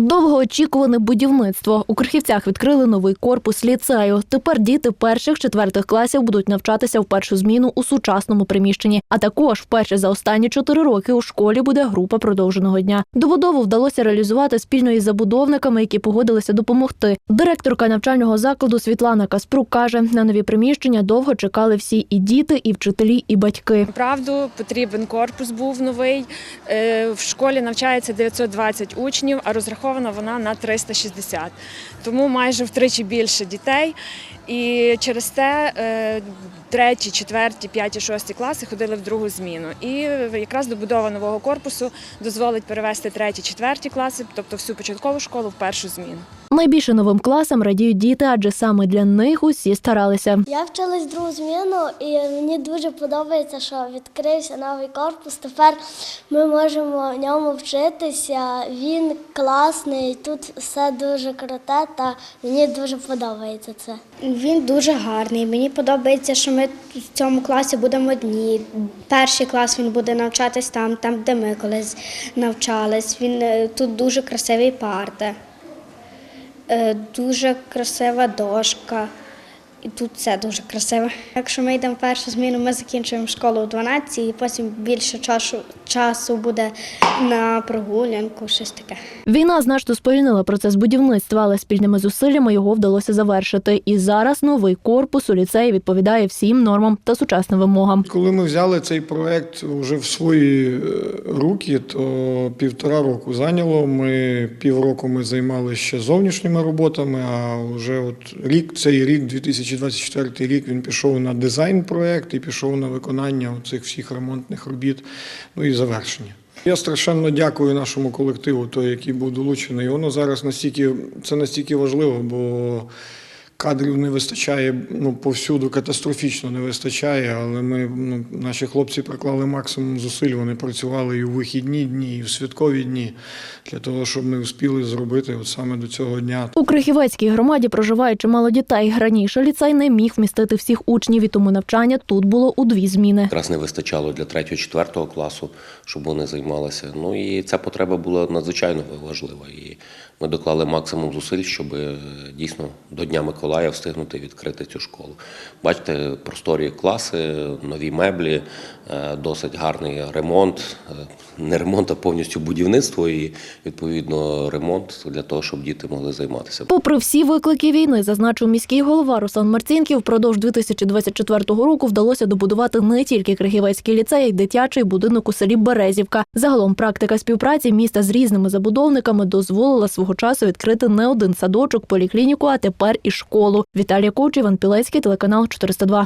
Довгоочікуване будівництво. У Крихівцях відкрили новий корпус ліцею. Тепер діти перших четвертих класів будуть навчатися в першу зміну у сучасному приміщенні. А також вперше за останні чотири роки у школі буде група продовженого дня. Добудову вдалося реалізувати спільно із забудовниками, які погодилися допомогти. Директорка навчального закладу Світлана Каспрук каже, на нові приміщення довго чекали всі і діти, і вчителі, і батьки. Правду потрібен корпус був новий. Е, В школі навчається 920 учнів, а розрахована вона на 360. Тому майже втричі більше дітей. І через те е, треті, четверті, п'яті, шості класи ходили в другу зміну. І якраз добудова нового корпусу дозволить перевести треті, четверті класи, тобто всю початкову школу в першу зміну. Найбільше новим класам радіють діти, адже саме для них усі старалися. Я вчилась другу зміну, і мені дуже подобається, що відкрився новий корпус. Тепер ми можемо в ньому вчитися. Він класний, тут все дуже круте, та мені дуже подобається це. Він дуже гарний. Мені подобається, що ми в цьому класі будемо одні. Перший клас він буде навчатись там, там, де ми колись навчались. Він е, тут дуже красиві парти, е, дуже красива дошка. І тут все дуже красиво. Якщо ми йдемо в першу зміну, ми закінчуємо школу о 12 і потім більше часу, часу буде на прогулянку, щось таке. Війна значно сповільнила процес будівництва, але спільними зусиллями його вдалося завершити. І зараз новий корпус у ліцеї відповідає всім нормам та сучасним вимогам. Коли ми взяли цей проект вже в свої е, руки, то півтора року зайняло. Ми півроку ми займалися ще зовнішніми роботами. А вже от рік, цей рік, 2024 рік, він пішов на дизайн проект і пішов на виконання цих всіх ремонтних робіт, ну і завершення. Я страшенно дякую нашому колективу, той, який був долучений. Воно зараз настільки це настільки важливо, бо кадрів не вистачає ну повсюду катастрофічно не вистачає. Але ми ну, наші хлопці приклали максимум зусиль. Вони працювали і у вихідні дні, і в святкові дні для того, щоб ми встигли зробити от саме до цього дня. У Крихівецькій громаді проживає чимало дітей. Раніше ліцей не міг вмістити всіх учнів, і тому навчання тут було у дві зміни. Якраз не вистачало для 3-4 класу, щоб вони займалися. Ну і ця потреба була надзвичайно важлива. І ми доклали максимум зусиль, щоб е, дійсно до Дня Миколая встигнути відкрити цю школу. Бачите, просторі класи, нові меблі, е, досить гарний ремонт. Е, Не ремонт, а повністю будівництво і відповідно ремонт для того, щоб діти могли займатися. Попри всі виклики війни, зазначив міський голова Руслан Марцінків, впродовж 2024 року вдалося добудувати не тільки Крихівецький ліцей, а й дитячий будинок у селі Березівка. Загалом практика співпраці міста з різними забудовниками дозволила свого часу відкрити не один садочок, поліклініку, а тепер і школу. Віталія Кучі, Іван Пілецький, телеканал 402.